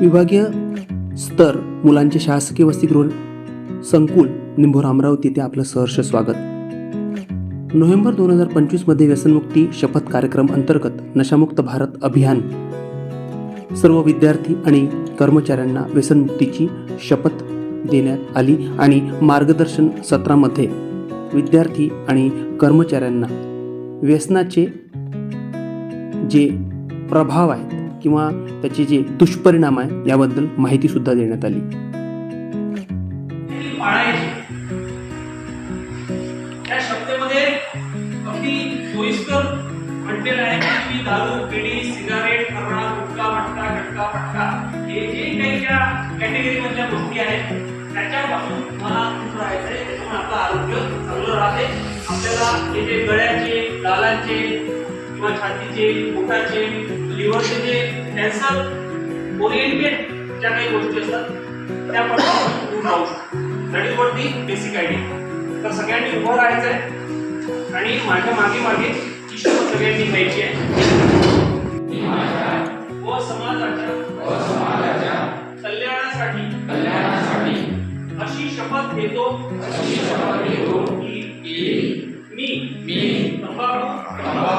विभागीय स्तर मुलांचे शासकीय वसतिगृह संकुल निंभोर अमरावती येथे आपलं सहर्ष स्वागत. नोव्हेंबर दोन हजार पंचवीसमध्ये व्यसनमुक्ती शपथ कार्यक्रम अंतर्गत नशामुक्त भारत अभियान. सर्व विद्यार्थी आणि कर्मचाऱ्यांना व्यसनमुक्तीची शपथ देण्यात आली आणि मार्गदर्शन सत्रामध्ये विद्यार्थी आणि कर्मचाऱ्यांना व्यसनाचे जे प्रभाव आहेत किंवा त्याचे जे दुष्परिणाम आहे याबद्दल माहिती सुद्धा देण्यात आली. शब्दामध्ये अगदी सोयीस्कर म्हटलेलं आहे की दारू बिडी सिगारेट गुटखा मटका गटका पटका हे जे काही त्या गोष्टी आहेत त्याच्यापासून मला दूर राहायचं आहे त्याच्यामुळे आपलं आरोग्य चांगलं राहते. आपल्याला हे जे गळ्याचे लालांचे किंवा छातीचे पोटाचे लिव्हरचे जे कॅन्सर ओरिएंटेड ज्या काही गोष्टी असतात त्यापासून आपण दूर राहू शकतो. बेसिक आयडिया तर सगळ्यांनी उभं राहायचं आहे आणि माझ्या मागे मागे शपथ सगळ्यांनी घ्यायची आहे. व समाजाच्या कल्याणासाठी अशी शपथ घेतो की मी तंबाखू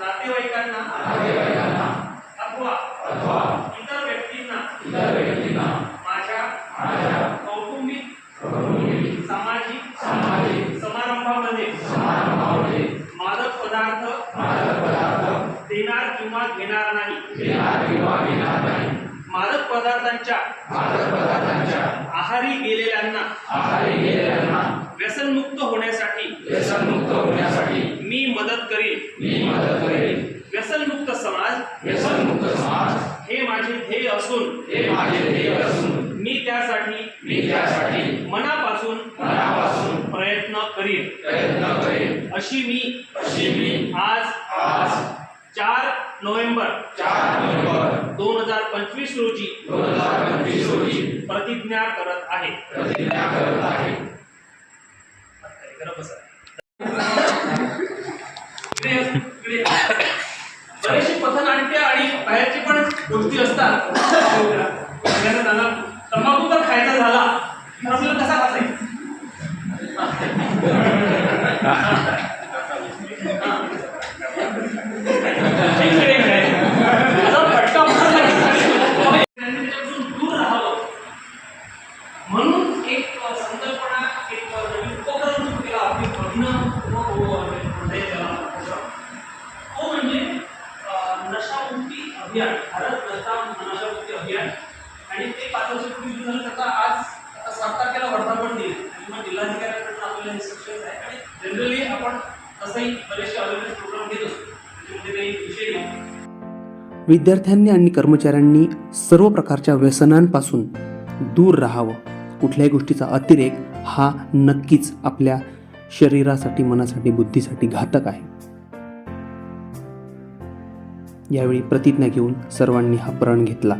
नातेवाईकांना अथवा इतर व्यक्तींना माझ्या कौटुंबिक सामाजिक समारंभामध्ये मादक पदार्थ देणार किंवा घेणार नाही. मादक पदार्थांच्या मी मदत करेन. व्यसनमुक्त समाज व्यसनमुक्त समाज हे माझे ध्येय असून हे माझे ध्येय असून मी त्यासाठी मी त्यासाठी मनापासून मनापासून प्रयत्न करीन. प्रयत्न करेन. अशी मी अशी मी आज आज चार नोव्हेंबर चार नोव्हेंबर दोन हजार पंचवीस रोजी दोन हजार पंचवीस रोजी प्रतिज्ञा करत आहे. प्रतिज्ञा करत आहे. बसा. बरेचशी पथन आणते आणि बाहेरचे पण गोष्टी असतात. तंबाखू पण खायचा झाला. तुला आपल्याला कसा खायचा दूर म्हणून एक संकल्पना एक नवीन उपक्रम सुरू केला. आपली भग्न अभियान भारत नशा नशामुक्ती अभियान. आणि ते पाच वर्षापूर्वी सुरू झालं. त्याचा आज आता सात तारखेला वर्धापन दिन आणि मग जिल्हाधिकाऱ्यांकडून आपल्याला इन्स्ट्रक्शन आहे. आणि जनरली आपण तसंही बरेचसे अवेअरनेस प्रोग्राम घेत असतो. त्याच्यामध्ये काही विषय नाही. विद्यार्थ्यांनी आणि कर्मचाऱ्यांनी सर्व प्रकारच्या व्यसनांपासून दूर राहावं. कुठल्याही गोष्टीचा अतिरेक हा नक्कीच आपल्या शरीरासाठी मनासाठी बुद्धीसाठी घातक आहे. यावेळी प्रतिज्ञा घेऊन सर्वांनी हा प्रण घेतला.